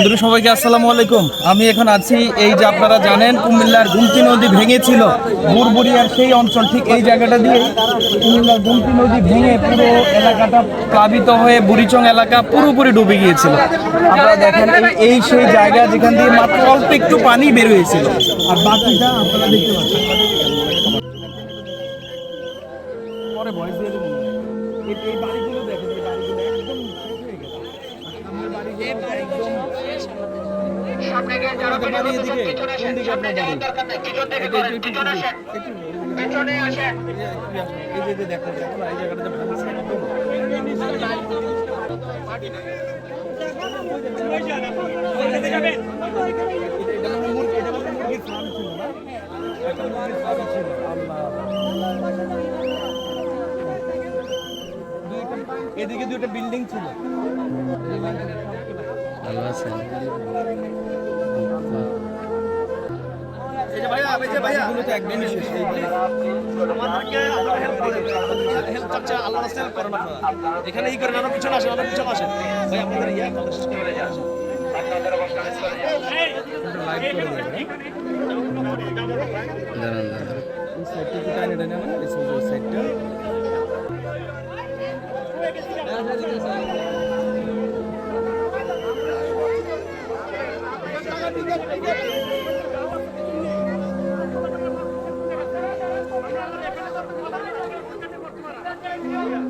বন্ধুরা, সবাইকে আসসালামু আলাইকুম। আমি এখন আছি এই যে আপনারা জানেন, কুমিল্লার গুমতি নদী ভেঙেছিল। বুড়বুড়িয়ার সেই অঞ্চল, ঠিক এই জায়গাটা দিয়ে কুমিল্লার গুমতি নদী ভেঙে পুরো এলাকাটা প্লাবিত হয়ে বুড়িচং এলাকা পুরোপুরি ডুবে গিয়েছিল। আপনারা দেখেন, এই- সেই জায়গা যেখান দিয়ে মাত্র অল্প একটু পানি বের হয়েছিল। আর বাকিটা আপনারা দেখতে পাচ্ছেন। এই- বাড়িগুলো দেখেন, এই বাড়িগুলো একদম হয়ে গেছে। বাড়িগুলো বাড়ি এদিকে? পিছনে কোন আসেন দিকে আপনার বাড়ি? দরকার নেই পিছন থেকে এটা করেন একটু- পিছনে আসেন একটু- পিছনে আসেন এই যে যে দেখো দেখো এই জায়গাটা যে ভাঙছে একদম। এটা- এটা বাকিগুলো একদিনই শেষ এখানে ই করেন আরও পিছনে আসেন আরও পিছনে আসেন ভাই আপনাদের ইয়া কথা শেষ করে আসেন। দাঁড়ান দাঁড়ান। সাইডটা কি টাইনে টাইনে না এই সাইডটা মানে